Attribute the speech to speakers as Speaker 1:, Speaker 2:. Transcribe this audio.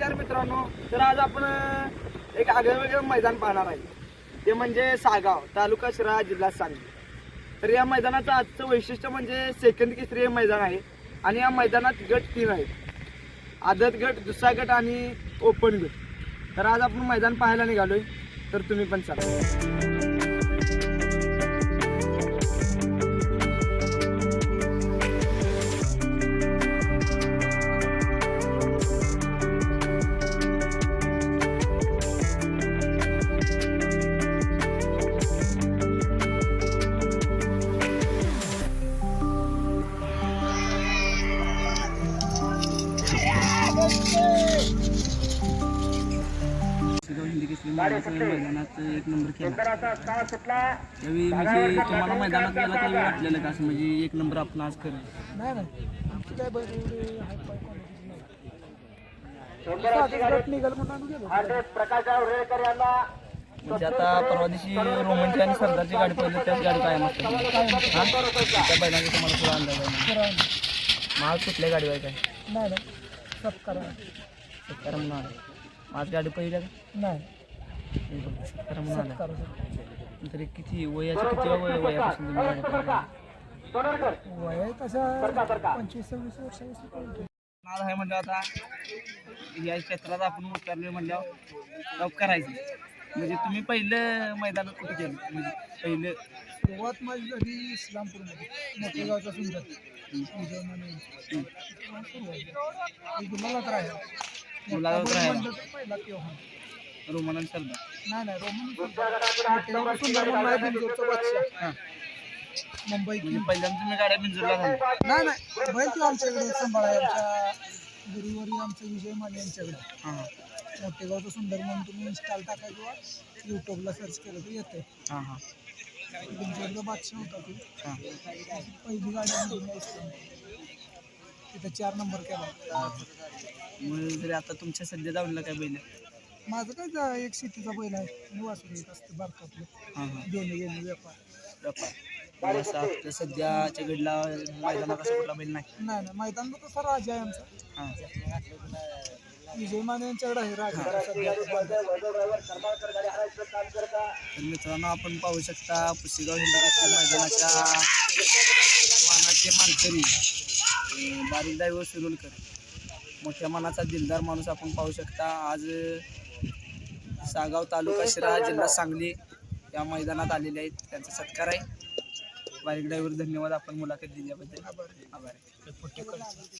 Speaker 1: नमस्कार मित्रांनो तर आज आपण एक आगळंवेगळं मैदान पाहणार आहे. ते म्हणजे सागाव तालुका शिराळा जिल्हा सांगली. तर या मैदानाचं आजचं वैशिष्ट्य म्हणजे सेकंद केसरी हे मैदान आहे आणि या मैदानात गट तीन आहेत. आदत गट दुसरा गट आणि ओपन गट. तर आज आपण मैदान पाहायला निघालोय. तर तुम्ही पण चला
Speaker 2: मैदानात एक नंबर केला त्यावेळी म्हणजे तुम्हाला मैदानात गेला त्यावेळी वाटलेलं का असं म्हणजे एक नंबर आपण आज करेल म्हणजे आता परवा दिवशी रोमनची आणि सरदारची गाडी पडली त्याच गाडी कायम असते त्या बैलांचा तुम्हाला थोडा अंदाज आहे मग कुठल्या गाडीवर काय
Speaker 3: नाही. सत्कार
Speaker 2: सत्कार म्हणून आला आज गाडी पहिली
Speaker 3: नाही.
Speaker 2: का सत्कार म्हणून आला
Speaker 3: सत्कार
Speaker 2: तरी किती वयाचं किती वय वयापासून तुम्ही गाडी पळवली?
Speaker 3: वय तसं पंचवीस सव्वीस पळतो.
Speaker 2: नाद आहे. म्हणजे आता. या क्षेत्रात आपण उतरले म्हणल्यावर जॉब करायचं. म्हणजे तुम्ही पहिलं मैदानात कुठे केलं म्हणजे पहिलं
Speaker 3: सुरुवात माझी झाली इस्लामपूरमध्ये मोठे गावचा सुंदर. तर आहे
Speaker 2: रोमन सरदार
Speaker 3: नाही नाही रोमन मुंबई
Speaker 2: पहिल्यांदा गाड्या बिंजूरला
Speaker 3: नाही नाही बैल आमच्याकडे सांभाळा आमच्या गुरुवारी आमचं विजय माने यांच्याकडे
Speaker 2: हां हां
Speaker 3: मोठेगावचं सुंदर म्हणून तुम्ही इन्स्टॉल टाका किंवा यूट्यूबला सर्च केलं तर येते
Speaker 2: हां हां.
Speaker 3: तुमच्याकडे बादशाह होता ती.
Speaker 2: हां.
Speaker 3: पहिली गाडी आम्ही घेऊन यायचो. तिथं चार नंबर केला.
Speaker 2: मग जरी आता तुमच्या सध्या जाऊनला काय बैल
Speaker 3: माझं काय जा- एक शेतीचा बैल आहे. मी वाचून येत असते बारकातलं.
Speaker 2: हां हां.
Speaker 3: देणे घेणे व्यापार.
Speaker 2: व्यापार. असं आता सध्याच्या घडला मैदानात असं कुठला बैल नाही.
Speaker 3: नाही नाही मैदानात तसा राजा आहे आमचा.
Speaker 2: हां.
Speaker 3: विजय माने यांच्याकडे आहे राजा. सध्या
Speaker 2: तर मित्रांनो आपण पाहू शकता पुसेगाव हिंदी केसरी मैदानाच्या मानाचे मानकरी अं, बारीक शिरोलकर मोठ्या मानाचा दिलदार माणूस आपण पाहू शकता. आज अं, सागाव तालुका शिरा जिल्हा सांगली या मैदानात आलेले आहेत. त्यांचा सत्कार आहे. बारीक ड्रायव्हर धन्यवाद आपण मुलाखत दिल्याबद्दल. आभार. आहे